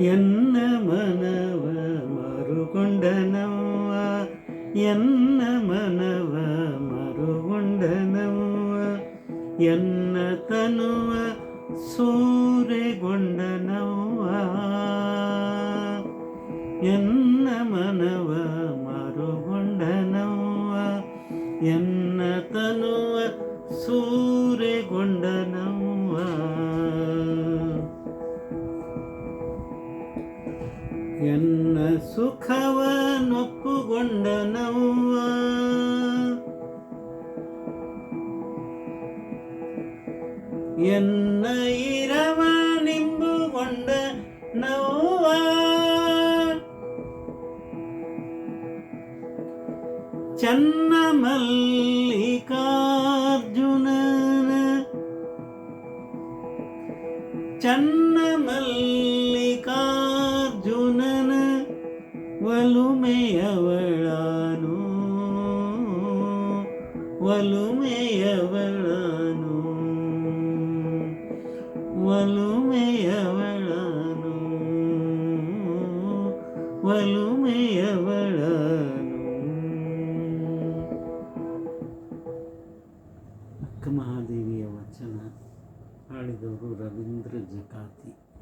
ಎನ್ನ ಮನವ ಮರುಗೊಂಡನವ್ವ, ಎನ್ನ ಮನವ ಮರುಗೊಂಡನವ್ವ, ಎನ್ನ ತನುವ ಸೂರೆಗೊಂಡನವ್ವ, ಎನ್ನ ಮನವ ಮರುಗೊಂಡನವ್ವ, ಎನ್ನ ತನುವ ಸೂರೆಗೊಂಡನವ್ವ. ಎನ್ನ ಸುಖವ ನೊಪ್ಪುಗೊಂಡನವ್ವ ಎನ್ನ ಇರವ ನಿಂಬುಗೊಂಡ ನವ್ವ ಚನ್ನ ಮಲ್ಲಿಕಾರ್ಜುನನ ಚನ್ನ ಮಲ್ಲಿಕಾರ್ಜುನನ ವಲುಮೆಯವಳಾನು. ವಲುಮೆಯವಳಾನು. ವಲುಮೆಯವಳಾನು. ವಲುಮೆಯವಳಾನು. ಅಕ್ಕ ಮಹಾದೇವಿಯ ವಚನ ಆಳಿದವರು ರವೀಂದ್ರ ಜಕಾತಿ